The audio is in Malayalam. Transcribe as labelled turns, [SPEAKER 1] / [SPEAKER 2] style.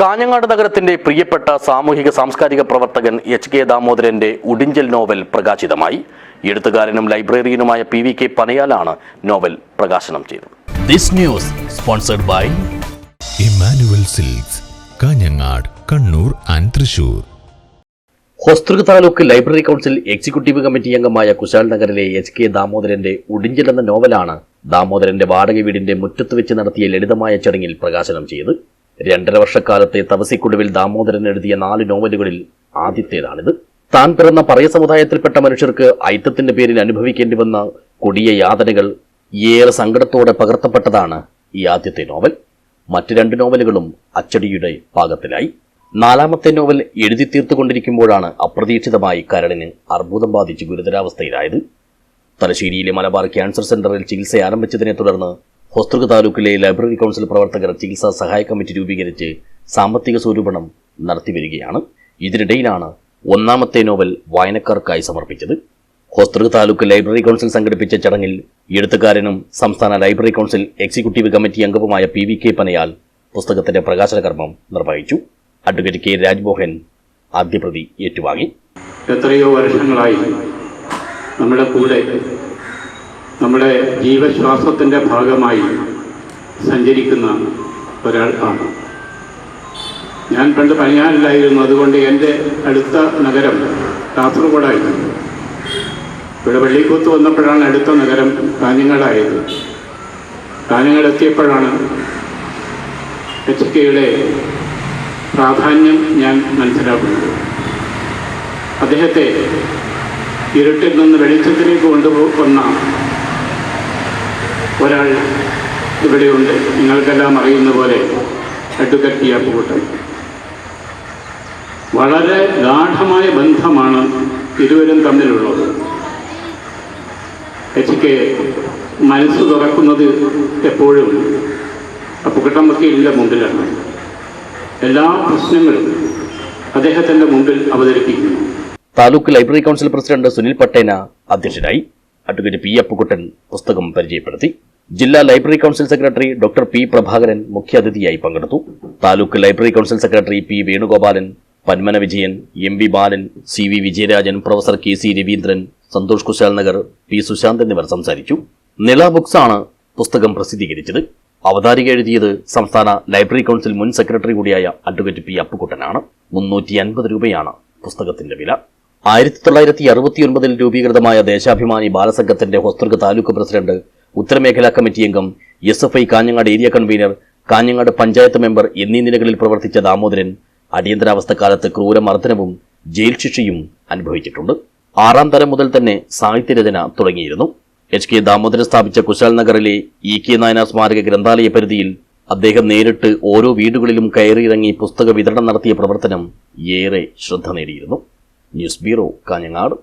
[SPEAKER 1] കാഞ്ഞങ്ങാട് നഗരത്തിന്റെ പ്രിയപ്പെട്ട സാമൂഹിക സാംസ്കാരിക പ്രവർത്തകൻ എച്ച് കെ ദാമോദരന്റെ ഉടിഞ്ചൽ നോവൽ പ്രകാശിതമായി. എഴുത്തുകാരനും ലൈബ്രറിയനുമായ പി വി കെ പനയാലാണ് നോവൽ പ്രകാശനം ചെയ്തത്.
[SPEAKER 2] This news sponsored by
[SPEAKER 3] Immanuel Silks Kanhangad Kannur and Thrissur.
[SPEAKER 1] Hosdurg taluk library council executive committee അംഗമായ കുശാൽ നഗറിലെ എച്ച് കെ ദാമോദരന്റെ ഉടിഞ്ചൽ എന്ന നോവലാണ് ദാമോദരന്റെ വാടക വീടിന്റെ മുറ്റത്ത് വെച്ച് നടത്തിയ ലളിതമായ ചടങ്ങിൽ പ്രകാശനം ചെയ്ത് രണ്ടര വർഷക്കാലത്തെ തപസിക്കുടുവിൽ ദാമോദരൻ എഴുതിയ നാല് നോവലുകളിൽ ആദ്യത്തേതാണിത്. താൻ പിറന്ന പറയ സമുദായത്തിൽപ്പെട്ട മനുഷ്യർക്ക് ഐത്തത്തിന്റെ പേരിൽ അനുഭവിക്കേണ്ടി വന്ന കൊടിയ യാതനകൾ ഏറെ സങ്കടത്തോടെ പകർത്തപ്പെട്ടതാണ് ഈ ആദ്യത്തെ നോവൽ. മറ്റ് രണ്ട് നോവലുകളും അച്ചടിയുടെ പാകത്തിലായി. നാലാമത്തെ നോവൽ എഴുതി തീർത്തുകൊണ്ടിരിക്കുമ്പോഴാണ് അപ്രതീക്ഷിതമായി കരളിന് അർബുദം ബാധിച്ച് ഗുരുതരാവസ്ഥയിലായത്. തലശ്ശേരിയിലെ മലബാർ ക്യാൻസർ സെന്ററിൽ ചികിത്സ ആരംഭിച്ചതിനെ തുടർന്ന് ഹൊസ്തൃക താലൂക്കിലെ ലൈബ്രറി കൗൺസിൽ പ്രവർത്തകർ ചികിത്സാ സഹായ കമ്മിറ്റി രൂപീകരിച്ച് സാമ്പത്തിക സ്വരൂപണം നടത്തിവരികയാണ്. ഇതിനിടയിലാണ് ഒന്നാമത്തെ നോവൽ വായനക്കാർക്കായി സമർപ്പിച്ചത്. ഹോസ്തൃക താലൂക്ക് ലൈബ്രറി കൗൺസിൽ സംഘടിപ്പിച്ച ചടങ്ങിൽ എഴുത്തുകാരനും സംസ്ഥാന ലൈബ്രറി കൗൺസിൽ എക്സിക്യൂട്ടീവ് കമ്മിറ്റി അംഗവുമായ പി വി കെ പനയാൽ പുസ്തകത്തിന്റെ പ്രകാശന കർമ്മം നിർവഹിച്ചു. അഡ്വക്കേറ്റ് കെ രാജ്മോഹൻ ആദ്യപ്രതി ഏറ്റുവാങ്ങി.
[SPEAKER 4] എത്രയോ വർഷങ്ങളായി നമ്മുടെ കൂടെ നമ്മുടെ ജീവശ്വാസത്തിന്റെ ഭാഗമായി സഞ്ചരിക്കുന്ന ഒരാൾ ആണ്. ഞാൻ പണ്ട് പണിയാനില്ലായിരുന്നു അതുകൊണ്ട് എന്റെ അടുത്ത നഗരം കാസർഗോഡായിരുന്നു ഇവിടെ വെള്ളിക്കൂത്ത് വന്നപ്പോഴാണ് അടുത്ത നഗരം കാഞ്ഞങ്ങാടായത്. കാഞ്ഞങ്ങാട് എത്തിയപ്പോഴാണ് എച്ച് കെയുടെ പ്രാധാന്യം ഞാൻ മനസ്സിലാക്കുന്നത്. അദ്ദേഹത്തെ ഇരുട്ടിൽ നിന്ന് വെളിച്ചത്തിലേക്ക് കൊണ്ടുവന്ന ഒരാൾ ഇവിടെയുണ്ട്. നിങ്ങൾക്കെല്ലാം അറിയുന്ന പോലെ അഡ്വക്കറ്റ് പി അപ്പുകുട്ടൻ വളരെ ഗാഠമായ ബന്ധമാണ് ഇരുവരും തമ്മിലുള്ളത്. എച്ച് കെ മനസ്സ് തുറക്കുന്നത് എപ്പോഴും അപ്പുകുട്ടൻ വക്കീലിന്റെ മുമ്പിലാണ്. എല്ലാ പ്രശ്നങ്ങളും അദ്ദേഹത്തിന്റെ മുമ്പിൽ അവതരിപ്പിക്കുന്നു.
[SPEAKER 1] Taluk library council president Sunil Pattena അധ്യക്ഷനായി അഡ്വക്കേറ്റ് പി അപ്പുകുട്ടൻ പുസ്തകം പരിചയപ്പെടുത്തി. ജില്ലാ library council secretary doctor P Prabhakaran മുഖ്യാതിഥിയായി പങ്കെടുത്തു. Taluk library council secretary P Venugopalan Panmana Vijayan M V Balan C V Vijayarajan professor K C Raveendran Santhosh Kushal Nagar P Sushanth എന്നിവർ സംസാരിച്ചു. നില ബുക്സ് ആണ് പുസ്തകം പ്രസിദ്ധീകരിച്ചത്. അവതാരിക എഴുതിയത് സംസ്ഥാന ലൈബ്രറി കൗൺസിൽ മുൻ സെക്രട്ടറി കൂടിയായ അഡ്വക്കേറ്റ് പി അപ്പുകുട്ടനാണ്. മുന്നൂറ്റി അൻപത് രൂപയാണ് പുസ്തകത്തിന്റെ വില. ആയിരത്തി തൊള്ളായിരത്തി അറുപത്തിയൊൻപതിൽ രൂപീകൃതമായ ദേശാഭിമാനി ബാലസംഘത്തിന്റെ ഹൊസ്തൃക താലൂക്ക് പ്രസിഡന്റ് ഉത്തരമേഖലാ കമ്മിറ്റി അംഗം S F I Kanhangad area convener Kanhangad panchayat member എന്നീ നിലകളിൽ പ്രവർത്തിച്ച ദാമോദരൻ അടിയന്തരാവസ്ഥ കാലത്ത് ക്രൂരമർദ്ദനവും ജയിൽ ശിക്ഷയും അനുഭവിച്ചിട്ടുണ്ട്. ആറാം തരം മുതൽ തന്നെ സാഹിത്യരചന തുടങ്ങിയിരുന്നു. എച്ച് കെ ദാമോദരൻ സ്ഥാപിച്ച കുശാൽ നഗറിലെ ഇ കെ നായന സ്മാരക ഗ്രന്ഥാലയ പരിധിയിൽ അദ്ദേഹം നേരിട്ട് ഓരോ വീടുകളിലും കയറിയിറങ്ങി പുസ്തക വിതരണം നടത്തിയ പ്രവർത്തനം ഏറെ ശ്രദ്ധ നേടിയിരുന്നു. News bureau Kanhangad.